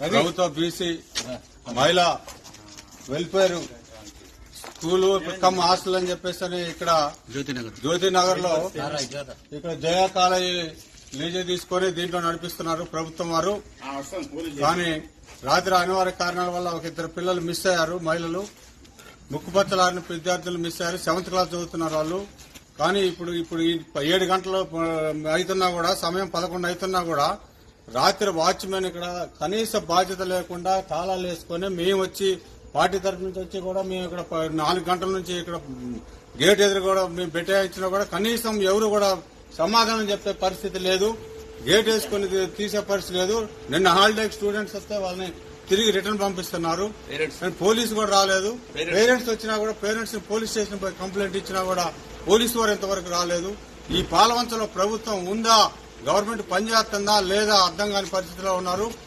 ప్రభుత్వ బీసీ మహిళా welfare school come hostel అని చెప్పేసి అని ఇక్కడ జ్యోతినగర్. జ్యోతి నగర్లో ఇక్కడ జయా కాలేజీ లీజు తీసుకొని దీంట్లో నడిపిస్తున్నారు ప్రభుత్వం వారు. కానీ రాత్రి అనివార్య కారణాల వల్ల ఒక ఇద్దరు పిల్లలు మిస్ అయ్యారు మహిళలు. ముక్కుపచ్చలారిన విద్యార్థులు మిస్ అయ్యారు సెవెంత్ క్లాస్ చదువుతున్నారు వాళ్ళు. కానీ ఇప్పుడు ఇప్పుడు ఏడు గంటలు అవుతున్నా కూడా సమయం పదకొండు అవుతున్నా కూడా రాత్రి వాచ్మెన్ ఇక్కడ కనీస బాధ్యత లేకుండా తాళాలు వేసుకొని మేము వచ్చి పార్టీ తరఫు నుంచి వచ్చి కూడా మేము ఇక్కడ ప- నాలుగు గంటల నుంచి ఇక్కడ గేట్ ఎదురు కూడా మేము పెట్టేయించినా కూడా కనీసం ఎవరు కూడా సమాధానం చెప్పే పరిస్థితి లేదు. గేట్ వేసుకుని తీసే పరిస్థితి లేదు. నిన్న హాలిడే స్టూడెంట్స్ వస్తే వాళ్ళని తిరిగి రిటర్న్ పంపిస్తున్నారు. పోలీసు కూడా రాలేదు. పేరెంట్స్. వచ్చినా కూడా పేరెంట్స్ పోలీస్ స్టేషన్ పోయి కంప్లైంట్ ఇచ్చినా కూడా పోలీసు వారు ఇంతవరకు రాలేదు. ఈ పాలవంచలో ప్రభుత్వం ఉందా? గవర్నమెంట్ పనిచేస్తుందా లేదా అర్థం కాని పరిస్థితిలో ఉన్నారు.